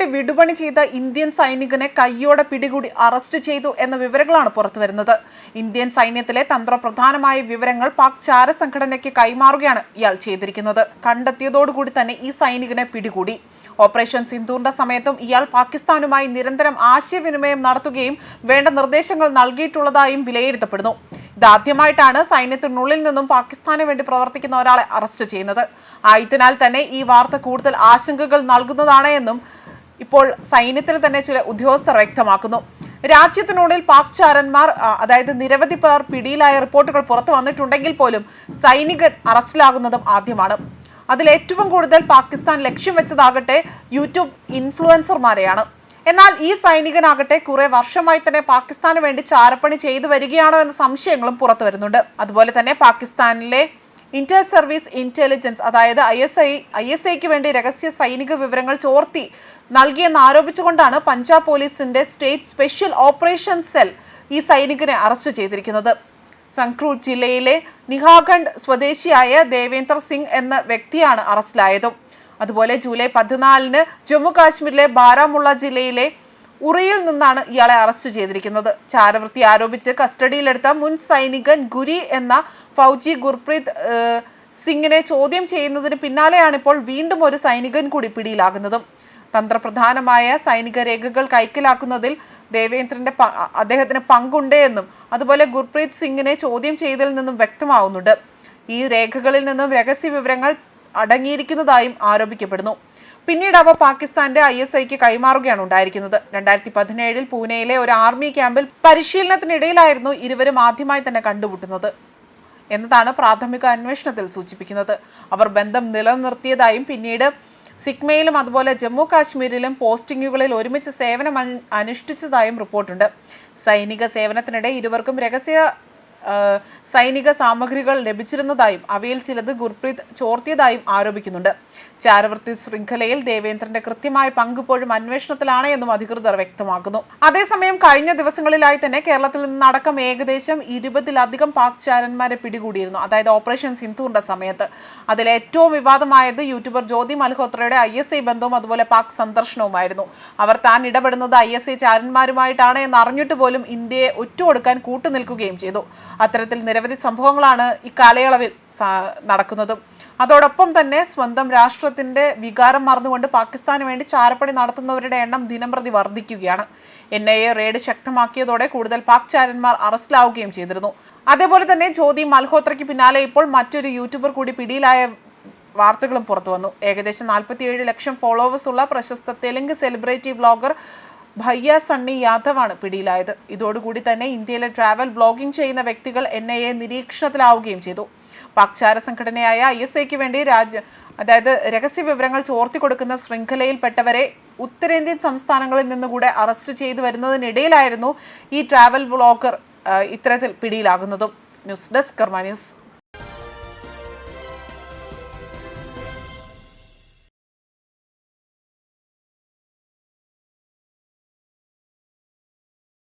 വേണ്ടി വിടുപണി ചെയ്ത ഇന്ത്യൻ സൈനികനെ കയ്യോടെ പിടികൂടി അറസ്റ്റ് ചെയ്തു എന്ന വിവരങ്ങളാണ് പുറത്തുവരുന്നത് ഇന്ത്യൻ സൈന്യത്തിലെ തന്ത്രപ്രധാനമായ വിവരങ്ങൾ പാക് ചാര സംഘടനയ്ക്ക് കൈമാറുകയാണ് ഇയാൾ ചെയ്തിരിക്കുന്നത്. കണ്ടെത്തിയതോടുകൂടി തന്നെ ഈ സൈനികനെ പിടികൂടി. ഓപ്പറേഷൻ സിന്ധൂറിന്റെ സമയത്തും ഇയാൾ പാകിസ്ഥാനുമായി നിരന്തരം ആശയവിനിമയം നടത്തുകയും വേണ്ട നിർദ്ദേശങ്ങൾ നൽകിയിട്ടുള്ളതായും വിലയിരുത്തപ്പെടുന്നു. ഇതാദ്യമായിട്ടാണ് സൈന്യത്തിനുള്ളിൽ നിന്നും പാകിസ്ഥാന് വേണ്ടി പ്രവർത്തിക്കുന്ന ഒരാളെ അറസ്റ്റ് ചെയ്യുന്നത്. ആയതിനാൽ തന്നെ ഈ വാർത്ത കൂടുതൽ ആശങ്കകൾ നൽകുന്നതാണ് എന്നും ഇപ്പോൾ സൈന്യത്തിൽ തന്നെ ചില ഉദ്യോഗസ്ഥർ വ്യക്തമാക്കുന്നു. രാജ്യത്തിനുള്ളിൽ പാക് ചാരന്മാർ അതായത് നിരവധി പേർ പിടിയിലായ റിപ്പോർട്ടുകൾ പുറത്തു വന്നിട്ടുണ്ടെങ്കിൽ പോലും സൈനികൻ അറസ്റ്റിലാകുന്നതും ആദ്യമാണ്. അതിൽ ഏറ്റവും കൂടുതൽ പാകിസ്ഥാൻ ലക്ഷ്യം വെച്ചതാകട്ടെ യൂട്യൂബ് ഇൻഫ്ലുവൻസർമാരെയാണ്. എന്നാൽ ഈ സൈനികനാകട്ടെ കുറെ വർഷമായി തന്നെ പാകിസ്ഥാന് വേണ്ടി ചാരപ്പണി ചെയ്തു വരികയാണോ എന്ന സംശയങ്ങളും പുറത്തു വരുന്നുണ്ട്. അതുപോലെ തന്നെ പാകിസ്ഥാനിലെ ഇന്റർ സർവീസ് ഇന്റലിജൻസ് അതായത് I S I I S ഐക്ക് വേണ്ടി രഹസ്യ സൈനിക വിവരങ്ങൾ ചോർത്തി നൽകിയെന്ന് ആരോപിച്ചുകൊണ്ടാണ് പഞ്ചാബ് പോലീസിന്റെ സ്റ്റേറ്റ് സ്പെഷ്യൽ ഓപ്പറേഷൻ സെൽ ഈ സൈനികനെ അറസ്റ്റ് ചെയ്തിരിക്കുന്നത്. സംക്രൂർ ജില്ലയിലെ നിഹാഖണ്ഡ് സ്വദേശിയായ ദേവേന്ദർ സിംഗ് എന്ന വ്യക്തിയാണ് അറസ്റ്റിലായതും. അതുപോലെ ജൂലൈ പതിനാലിന് ജമ്മു കാശ്മീരിലെ ബാരാമുള്ള ജില്ലയിലെ ഉറിയിൽ നിന്നാണ് ഇയാളെ അറസ്റ്റ് ചെയ്തിരിക്കുന്നത്. ചാരവൃത്തി ആരോപിച്ച് കസ്റ്റഡിയിലെടുത്ത മുൻ സൈനികൻ ഗുരി എന്ന ഫൗജി ഗുർപ്രീത് സിംഗിനെ ചോദ്യം ചെയ്യുന്നതിന് പിന്നാലെയാണ് ഇപ്പോൾ വീണ്ടും ഒരു സൈനികൻ കൂടി പിടിയിലാകുന്നതും. തന്ത്രപ്രധാനമായ സൈനിക രേഖകൾ കൈക്കലാക്കുന്നതിൽ ദേവേന്ദ്രന്റെ അദ്ദേഹത്തിന് പങ്കുണ്ട് എന്നും അതുപോലെ ഗുർപ്രീത് സിംഗിനെ ചോദ്യം ചെയ്തതിൽ നിന്നും വ്യക്തമാവുന്നുണ്ട്. ഈ രേഖകളിൽ നിന്നും രഹസ്യ വിവരങ്ങൾ അടങ്ങിയിരിക്കുന്നതായും ആരോപിക്കപ്പെടുന്നു. പിന്നീട് അവ പാകിസ്ഥാന്റെ ഐ എസ് ഐക്ക് കൈമാറുകയാണ് ഉണ്ടായിരിക്കുന്നത്. രണ്ടായിരത്തി പതിനേഴിൽ പൂനെയിലെ ഒരു ആർമി ക്യാമ്പിൽ പരിശീലനത്തിനിടയിലായിരുന്നു ഇരുവരും ആദ്യമായി തന്നെ കണ്ടുമുട്ടുന്നത് എന്നതാണ് പ്രാഥമിക അന്വേഷണത്തിൽ സൂചിപ്പിക്കുന്നത്. അവർ ബന്ധം നിലനിർത്തിയതായും പിന്നീട് സിക്മയിലും അതുപോലെ ജമ്മു കാശ്മീരിലും പോസ്റ്റിങ്ങുകളിൽ ഒരുമിച്ച് സേവനം അനുഷ്ഠിച്ചതായും റിപ്പോർട്ടുണ്ട്. സൈനിക സേവനത്തിനിടെ ഇരുവർക്കും രഹസ്യ സൈനിക സാമഗ്രികൾ ലഭിച്ചിരുന്നതായും അവയിൽ ചിലത് ഗുർപ്രീത് ചോർത്തിയതായും ആരോപിക്കുന്നുണ്ട്. ചാരവൃത്തി ശൃംഖലയിൽ ദേവേന്ദ്രന്റെ കൃത്യമായ പങ്കിപ്പോഴും അന്വേഷണത്തിലാണ് എന്നും അധികൃതർ വ്യക്തമാക്കുന്നു. അതേസമയം കഴിഞ്ഞ ദിവസങ്ങളിലായി തന്നെ കേരളത്തിൽ നിന്നടക്കം ഏകദേശം ഇരുപതിലധികം പാക് ചാരന്മാരെ പിടികൂടിയിരുന്നു. അതായത് ഓപ്പറേഷൻ സിന്ധുവിന്റെ സമയത്ത്. അതിൽ ഏറ്റവും വിവാദമായത് യൂട്യൂബർ ജ്യോതി മൽഹോത്രയുടെ ഐ എസ് ഐ ബന്ധവും അതുപോലെ പാക് സന്ദർശനവുമായിരുന്നു. അവർ താൻ ഇടപെടുന്നത് ഐ എസ് ഐ ചാരന്മാരുമായിട്ടാണ് എന്ന് അറിഞ്ഞിട്ട് പോലും ഇന്ത്യയെ ഒറ്റുകൊടുക്കാൻ കൂട്ടുനിൽക്കുകയും ചെയ്തു. അത്തരത്തിൽ നിരവധി സംഭവങ്ങളാണ് ഈ കാലയളവിൽ നടക്കുന്നതും. അതോടൊപ്പം തന്നെ സ്വന്തം രാഷ്ട്രത്തിന്റെ വികാരം മറന്നുകൊണ്ട് പാകിസ്ഥാന് വേണ്ടി ചാരപ്പണി നടത്തുന്നവരുടെ എണ്ണം ദിനംപ്രതി വർദ്ധിക്കുകയാണ്. എൻ ഐ എ റെയ്ഡ് ശക്തമാക്കിയതോടെ കൂടുതൽ പാക് ചാരന്മാർ അറസ്റ്റിലാവുകയും ചെയ്തിരുന്നു. അതേപോലെ തന്നെ ജ്യോതി മൽഹോത്രയ്ക്ക് പിന്നാലെ ഇപ്പോൾ മറ്റൊരു യൂട്യൂബർ കൂടി പിടിയിലായ വാർത്തകളും പുറത്തു വന്നു ഏകദേശം നാൽപ്പത്തിയേഴ് ലക്ഷം ഫോളോവേഴ്സ് ഉള്ള പ്രശസ്ത തെലുങ്ക് സെലിബ്രിറ്റി വ്ളോഗർ ഭയ്യ സണ്ണി യാദവാണ് പിടിയിലായത്. ഇതോടുകൂടി തന്നെ ഇന്ത്യയിലെ ട്രാവൽ ബ്ലോഗിംഗ് ചെയ്യുന്ന വ്യക്തികൾ എൻ ഐ എ നിരീക്ഷണത്തിലാവുകയും ചെയ്തു. പാക്ചാര സംഘടനയായ ഐ എസ് ഐക്ക് വേണ്ടി രാജ്യ അതായത് രഹസ്യ വിവരങ്ങൾ ചോർത്തി കൊടുക്കുന്ന ശൃംഖലയിൽപ്പെട്ടവരെ ഉത്തരേന്ത്യൻ സംസ്ഥാനങ്ങളിൽ നിന്നുകൂടെ അറസ്റ്റ് ചെയ്തു വരുന്നതിനിടയിലായിരുന്നു ഈ ട്രാവൽ ബ്ലോഗർ ഇത്തരത്തിൽ പിടിയിലാകുന്നതും. News desk Karma news.